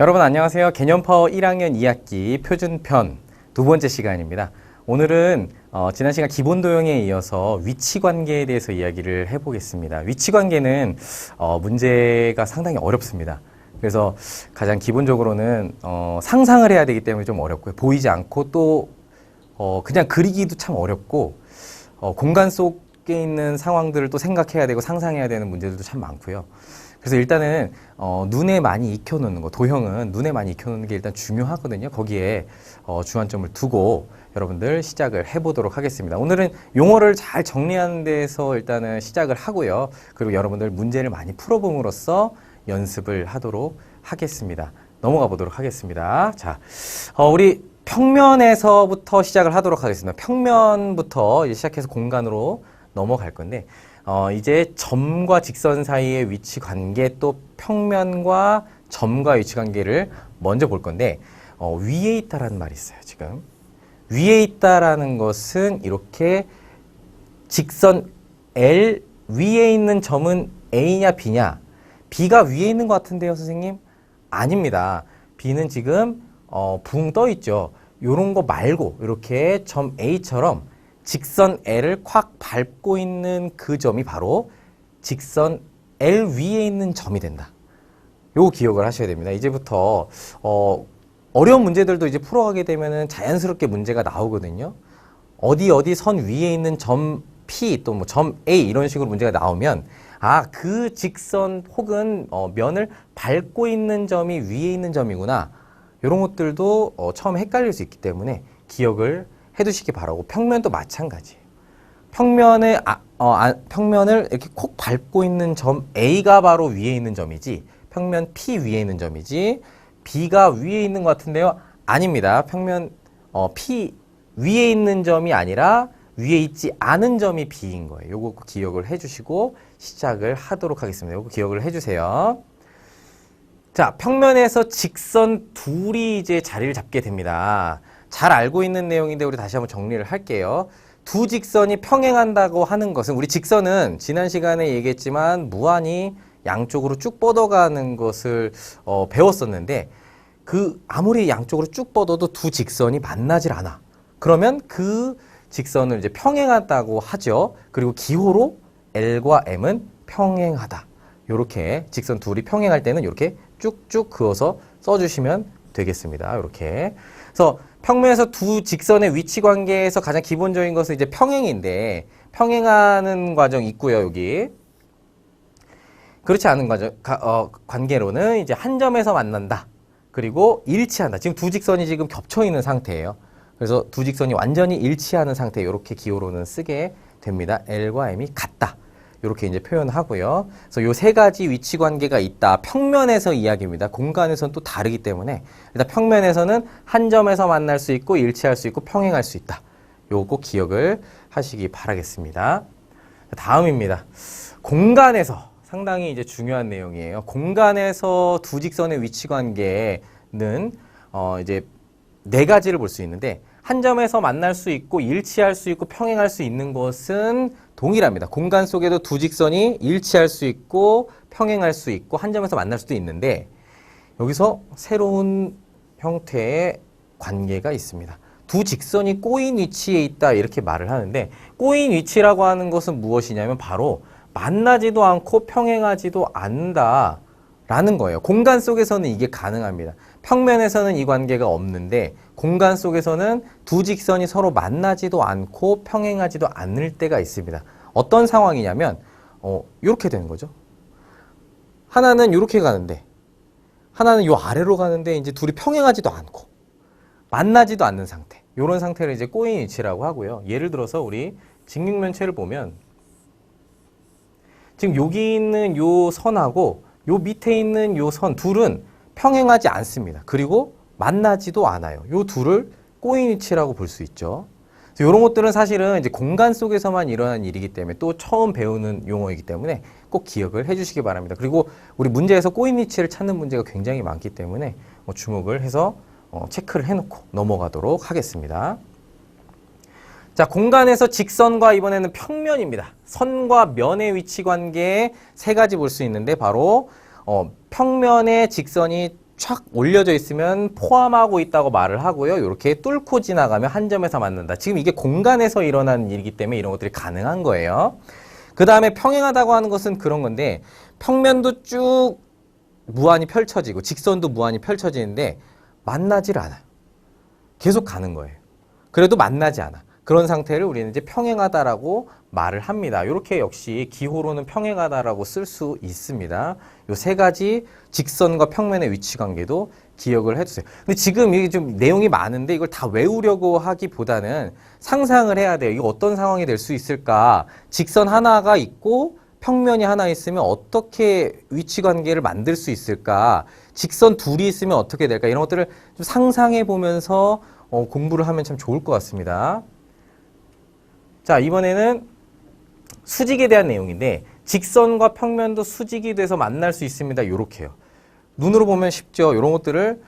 여러분 안녕하세요. 개념파워 1학년 2학기 표준편 두 번째 시간입니다. 오늘은 어, 지난 시간 기본 도형에 이어서 위치 관계에 대해서 이야기를 해보겠습니다. 위치 관계는 어, 문제가 상당히 어렵습니다. 그래서 가장 기본적으로는 어, 상상을 해야 되기 때문에 좀 어렵고요. 보이지 않고 또 어, 그냥 그리기도 참 어렵고 어, 공간 속에 있는 상황들을 또 생각해야 되고 상상해야 되는 문제들도 참 많고요. 그래서 일단은 어, 눈에 많이 익혀놓는 거 도형은 눈에 많이 익혀놓는 게 일단 중요하거든요. 거기에 어, 주안점을 두고 여러분들 시작을 해보도록 하겠습니다. 오늘은 용어를 잘 정리하는 데서 일단은 시작을 하고요. 그리고 여러분들 문제를 많이 풀어봄으로써 연습을 하도록 하겠습니다. 넘어가 보도록 하겠습니다. 자, 어, 우리 평면에서부터 시작을 하도록 하겠습니다. 평면부터 시작해서 공간으로 넘어갈 건데, 어, 이제 점과 직선 사이의 위치 관계 또 평면과 점과 위치 관계를 먼저 볼 건데, 어, 위에 있다라는 말이 있어요, 지금. 위에 있다라는 것은 이렇게 직선 L 위에 있는 점은 A냐 B냐? B가 위에 있는 것 같은데요, 선생님? 아닙니다. B는 지금 어, 붕 떠 있죠. 요런 거 말고 이렇게 점 A처럼 직선 L을 콱 밟고 있는 그 점이 바로 직선 L 위에 있는 점이 된다. 요거 기억을 하셔야 됩니다. 이제부터 어, 어려운 문제들도 이제 풀어가게 되면은 자연스럽게 문제가 나오거든요. 어디 어디 선 위에 있는 점 P 또 뭐 점 A 이런 식으로 문제가 나오면 아 그 직선 혹은 어, 면을 밟고 있는 점이 위에 있는 점이구나. 이런 것들도 어, 처음에 헷갈릴 수 있기 때문에 기억을 해두시기 바라고 평면도 마찬가지예요. 평면에 아, 어, 아, 평면을 이렇게 콕 밟고 있는 점 A가 바로 위에 있는 점이지 평면 P 위에 있는 점이지 B가 위에 있는 것 같은데요. 아닙니다. 평면 어, P 위에 있는 점이 아니라 위에 있지 않은 점이 B인 거예요. 요거 꼭 기억을 해주시고 시작을 하도록 하겠습니다. 요거 기억을 해주세요. 자, 평면에서 직선 둘이 이제 자리를 잡게 됩니다. 잘 알고 있는 내용인데 우리 다시 한번 정리를 할게요. 두 직선이 평행한다고 하는 것은 우리 직선은 지난 시간에 얘기했지만 무한히 양쪽으로 쭉 뻗어가는 것을 어, 배웠었는데 그 아무리 양쪽으로 쭉 뻗어도 두 직선이 만나질 않아. 그러면 그 직선을 이제 평행하다고 하죠. 그리고 기호로 L과 M은 평행하다. 요렇게 직선 둘이 평행할 때는 이렇게 쭉쭉 그어서 써주시면 되겠습니다. 이렇게. 그래서 평면에서 두 직선의 위치 관계에서 가장 기본적인 것은 이제 평행인데 평행하는 과정 있고요. 여기. 그렇지 않은 과정, 가, 어, 관계로는 이제 한 점에서 만난다. 그리고 일치한다. 지금 두 직선이 지금 겹쳐 있는 상태예요. 그래서 두 직선이 완전히 일치하는 상태 이렇게 기호로는 쓰게 됩니다. L과 M이 같다. 이렇게 이제 표현하고요. 그래서 요 세 가지 위치 관계가 있다. 평면에서 이야기입니다. 공간에서는 또 다르기 때문에 일단 평면에서는 한 점에서 만날 수 있고 일치할 수 있고 평행할 수 있다. 요거 꼭 기억을 하시기 바라겠습니다. 다음입니다. 공간에서 상당히 이제 중요한 내용이에요. 공간에서 두 직선의 위치 관계는 어 이제 네 가지를 볼 수 있는데 한 점에서 만날 수 있고 일치할 수 있고 평행할 수 있는 것은 동일합니다. 공간 속에도 두 직선이 일치할 수 있고 평행할 수 있고 한 점에서 만날 수도 있는데 여기서 새로운 형태의 관계가 있습니다. 두 직선이 꼬인 위치에 있다 이렇게 말을 하는데 꼬인 위치라고 하는 것은 무엇이냐면 바로 만나지도 않고 평행하지도 않는다 라는 거예요. 공간 속에서는 이게 가능합니다. 평면에서는 이 관계가 없는데 공간 속에서는 두 직선이 서로 만나지도 않고 평행하지도 않을 때가 있습니다. 어떤 상황이냐면 어, 이렇게 되는 거죠. 하나는 이렇게 가는데 하나는 요 아래로 가는데 이제 둘이 평행하지도 않고 만나지도 않는 상태. 이런 상태를 이제 꼬인 위치라고 하고요. 예를 들어서 우리 직육면체를 보면 지금 여기 있는 요 선하고 요 밑에 있는 요 선 둘은 평행하지 않습니다. 그리고 만나지도 않아요. 요 둘을 꼬인 위치라고 볼 수 있죠. 이런 것들은 사실은 이제 공간 속에서만 일어난 일이기 때문에 또 처음 배우는 용어이기 때문에 꼭 기억을 해주시기 바랍니다. 그리고 우리 문제에서 꼬인 위치를 찾는 문제가 굉장히 많기 때문에 뭐 주목을 해서 어, 체크를 해놓고 넘어가도록 하겠습니다. 자, 공간에서 직선과 이번에는 평면입니다. 선과 면의 위치 관계 세 가지 볼 수 있는데 바로 어, 평면에 직선이 촥 올려져 있으면 포함하고 있다고 말을 하고요. 이렇게 뚫고 지나가면 한 점에서 만난다. 지금 이게 공간에서 일어나는 일이기 때문에 이런 것들이 가능한 거예요. 그 다음에 평행하다고 하는 것은 그런 건데 평면도 쭉 무한히 펼쳐지고 직선도 무한히 펼쳐지는데 만나질 않아요. 계속 가는 거예요. 그래도 만나지 않아. 그런 상태를 우리는 이제 평행하다라고 말을 합니다. 이렇게 역시 기호로는 평행하다라고 쓸 수 있습니다. 요 세 가지 직선과 평면의 위치 관계도 기억을 해주세요. 근데 지금 이게 좀 내용이 많은데 이걸 다 외우려고 하기보다는 상상을 해야 돼요. 이거 어떤 상황이 될 수 있을까? 직선 하나가 있고 평면이 하나 있으면 어떻게 위치 관계를 만들 수 있을까? 직선 둘이 있으면 어떻게 될까? 이런 것들을 좀 상상해 보면서 어, 공부를 하면 참 좋을 것 같습니다. 자, 이번에는 수직에 대한 내용인데 직선과 평면도 수직이 돼서 만날 수 있습니다. 요렇게요. 눈으로 보면 쉽죠. 이런 것들을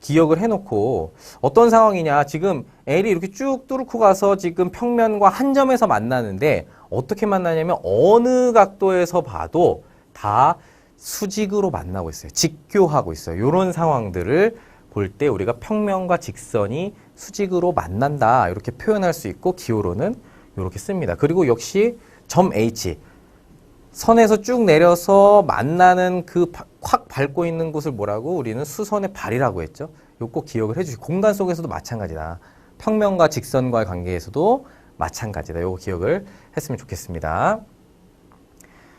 기억을 해놓고 어떤 상황이냐. 지금 L이 이렇게 쭉 뚫고 가서 지금 평면과 한 점에서 만나는데 어떻게 만나냐면 어느 각도에서 봐도 다 수직으로 만나고 있어요. 직교하고 있어요. 이런 상황들을 볼 때 우리가 평면과 직선이 수직으로 만난다. 이렇게 표현할 수 있고 기호로는 이렇게 씁니다. 그리고 역시 점 H 선에서 쭉 내려서 만나는 그 확 밟고 있는 곳을 뭐라고 우리는 수선의 발이라고 했죠. 요거 꼭 기억을 해주시고 공간 속에서도 마찬가지다. 평면과 직선과의 관계에서도 마찬가지다. 요거 기억을 했으면 좋겠습니다.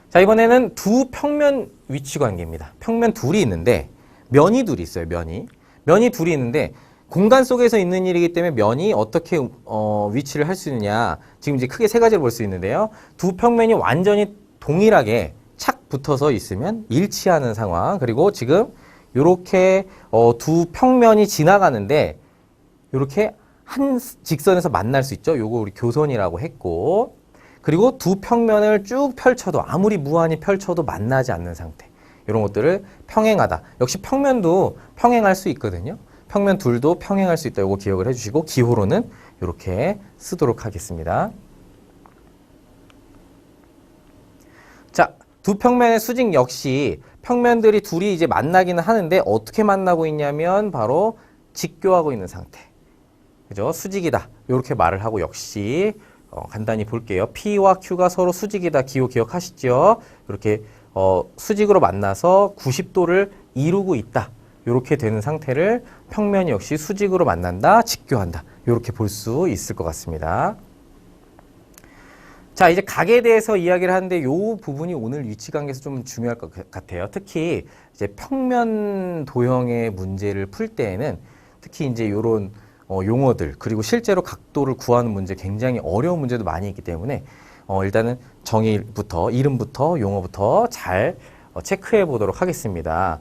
자 이번에는 두 평면 위치 관계입니다. 평면 둘이 있는데 면이 둘이 있어요. 면이 면이 둘이 있는데 공간 속에서 있는 일이기 때문에 면이 어떻게 어, 위치를 할 수 있느냐 지금 이제 크게 세 가지를 볼 수 있는데요. 두 평면이 완전히 동일하게 착 붙어서 있으면 일치하는 상황. 그리고 지금 이렇게 어, 두 평면이 지나가는데 이렇게 한 직선에서 만날 수 있죠. 요거 우리 교선이라고 했고 그리고 두 평면을 쭉 펼쳐도 아무리 무한히 펼쳐도 만나지 않는 상태. 이런 것들을 평행하다. 역시 평면도 평행할 수 있거든요. 평면 둘도 평행할 수 있다. 요거 기억을 해주시고 기호로는 이렇게 쓰도록 하겠습니다. 자, 두 평면의 수직 역시 평면들이 둘이 이제 만나기는 하는데 어떻게 만나고 있냐면 바로 직교하고 있는 상태. 그죠? 수직이다. 이렇게 말을 하고 역시 어, 간단히 볼게요. P와 Q가 서로 수직이다. 기호 기억하시죠? 이렇게 어, 수직으로 만나서 90도를 이루고 있다. 이렇게 되는 상태를 평면 역시 수직으로 만난다, 직교한다. 이렇게 볼 수 있을 것 같습니다. 자, 이제 각에 대해서 이야기를 하는데 이 부분이 오늘 위치 관계에서 좀 중요할 것 같아요. 특히 이제 평면 도형의 문제를 풀 때에는 특히 이제 이런 어, 용어들 그리고 실제로 각도를 구하는 문제 굉장히 어려운 문제도 많이 있기 때문에 어, 일단은 정의부터 이름부터 용어부터 잘 어, 체크해 보도록 하겠습니다.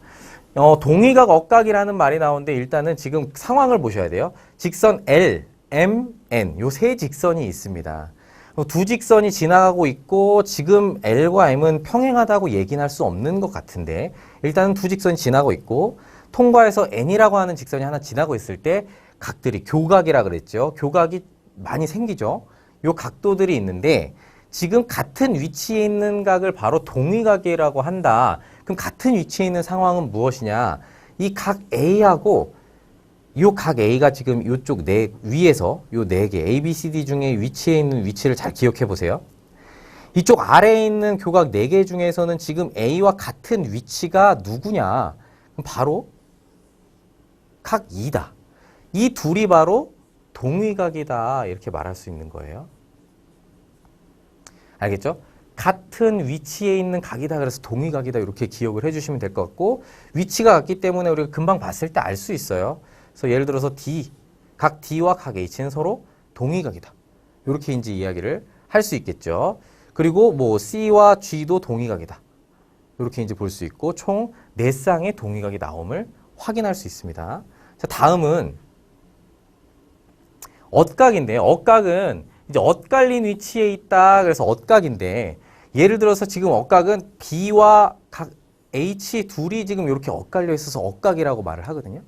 어, 동의각 억각이라는 말이 나오는데 일단은 지금 상황을 보셔야 돼요. 직선 L, M, N 요 세 직선이 있습니다. 어, 두 직선이 지나가고 있고 지금 L과 M은 평행하다고 얘기는 할수 없는 것 같은데 일단은 두 직선이 지나고 있고 통과해서 N이라고 하는 직선이 하나 지나고 있을 때 각들이 교각이라 그랬죠. 교각이 많이 생기죠. 요 각도들이 있는데 지금 같은 위치에 있는 각을 바로 동위각이라고 한다. 그럼 같은 위치에 있는 상황은 무엇이냐? 이 각 A하고 요각 A가 지금 요쪽 네 위에서 요네개 A, B, C, D 중에 위치에 있는 위치를 잘 기억해 보세요. 이쪽 아래에 있는 교각 네 개 중에서는 지금 A와 같은 위치가 누구냐? 그럼 바로 각 2다. 이 둘이 바로 동위각이다. 이렇게 말할 수 있는 거예요. 알겠죠? 같은 위치에 있는 각이다 그래서 동위각이다 이렇게 기억을 해주시면 될 것 같고 위치가 같기 때문에 우리가 금방 봤을 때 알 수 있어요. 그래서 예를 들어서 D, 각 D와 각 H는 서로 동위각이다. 이렇게 이제 이야기를 할 수 있겠죠. 그리고 뭐 C와 G도 동위각이다. 이렇게 이제 볼 수 있고 총 4쌍의 동위각이 나옴을 확인할 수 있습니다. 자, 다음은 엇각인데요. 엇각은 이제 엇갈린 위치에 있다. 그래서 엇각인데 예를 들어서 지금 엇각은 B와 각 H 둘이 지금 이렇게 엇갈려 있어서 엇각이라고 말을 하거든요.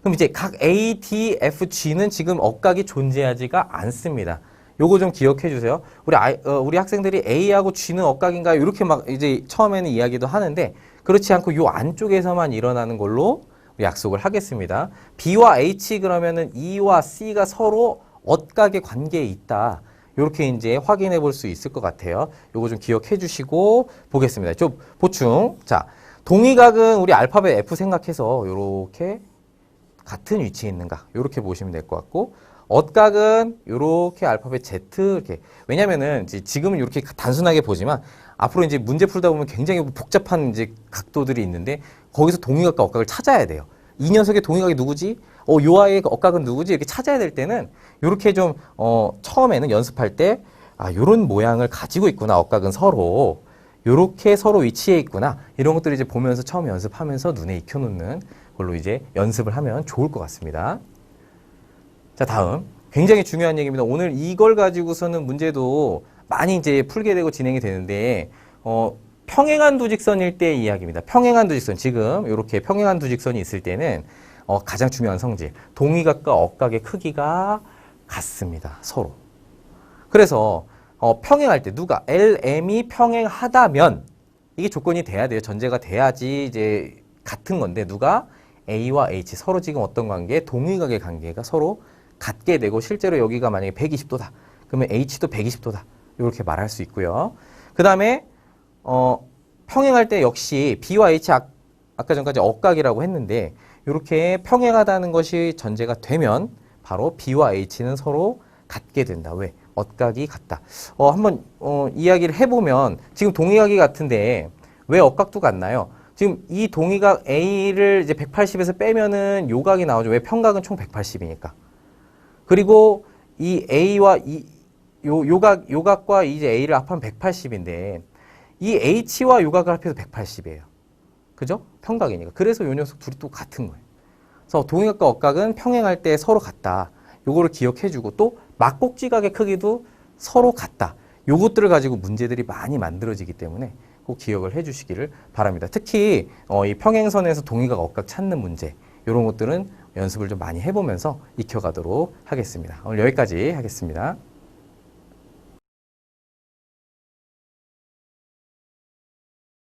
그럼 이제 각 A, D, F, G는 지금 엇각이 존재하지가 않습니다. 요거 좀 기억해 주세요. 우리 아이, 어, 우리 학생들이 A하고 G는 억각인가요? 이렇게 막 이제 처음에는 이야기도 하는데 그렇지 않고 요 안쪽에서만 일어나는 걸로 약속을 하겠습니다. B와 H 그러면은 E와 C가 서로 억각의 관계에 있다. 이렇게 이제 확인해 볼 수 있을 것 같아요. 요거 좀 기억해 주시고 보겠습니다. 좀 보충. 자, 동의각은 우리 알파벳 F 생각해서 요렇게 같은 위치에 있는가 이렇게 보시면 될 것 같고 엇각은 이렇게 알파벳 Z 이렇게 왜냐면은 지금은 이렇게 단순하게 보지만 앞으로 이제 문제 풀다 보면 굉장히 복잡한 이제 각도들이 있는데 거기서 동의각과 엇각을 찾아야 돼요. 이 녀석의 동의각이 누구지? 어, 요 아이의 엇각은 누구지? 이렇게 찾아야 될 때는 이렇게 좀 어, 처음에는 연습할 때 아, 요런 모양을 가지고 있구나. 엇각은 서로 요렇게 서로 위치해 있구나. 이런 것들을 이제 보면서 처음 연습하면서 눈에 익혀 놓는 걸로 이제 연습을 하면 좋을 것 같습니다. 자, 다음. 굉장히 중요한 얘기입니다. 오늘 이걸 가지고서는 문제도 많이 이제 풀게 되고 진행이 되는데, 어, 평행한 두 직선일 때의 이야기입니다. 평행한 두 직선. 지금 이렇게 평행한 두 직선이 있을 때는 어, 가장 중요한 성질. 동의각과 억각의 크기가 같습니다. 서로. 그래서 어, 평행할 때 누가 LM이 평행하다면 이게 조건이 돼야 돼요. 전제가 돼야지 이제 같은 건데 누가 A와 H 서로 지금 어떤 관계? 동의각의 관계가 서로 같게 되고 실제로 여기가 만약에 120도다. 그러면 H도 120도다. 이렇게 말할 수 있고요. 그 다음에 어, 평행할 때 역시 B와 H 아, 아까 전까지 억각이라고 했는데 이렇게 평행하다는 것이 전제가 되면 바로 B와 H는 서로 같게 된다. 왜? 억각이 같다. 어, 한번 어, 이야기를 해보면 지금 동의각이 같은데 왜 억각도 같나요? 지금 이 동의각 A를 이제 180에서 빼면은 요각이 나오죠. 왜 평각은 총 180이니까. 그리고 이 A와 이 요, 요각, 요각과 이제 A를 합하면 180인데 이 H와 요각을 합해서 180이에요. 그죠? 평각이니까. 그래서 요 녀석 둘이 또 같은 거예요. 그래서 동의각과 억각은 평행할 때 서로 같다. 요거를 기억해주고 또 막꼭지각의 크기도 서로 같다. 요것들을 가지고 문제들이 많이 만들어지기 때문에 꼭 기억을 해주시기를 바랍니다. 특히 어, 이 평행선에서 동의각 억각 찾는 문제 이런 것들은 연습을 좀 많이 해보면서 익혀가도록 하겠습니다. 오늘 여기까지 하겠습니다.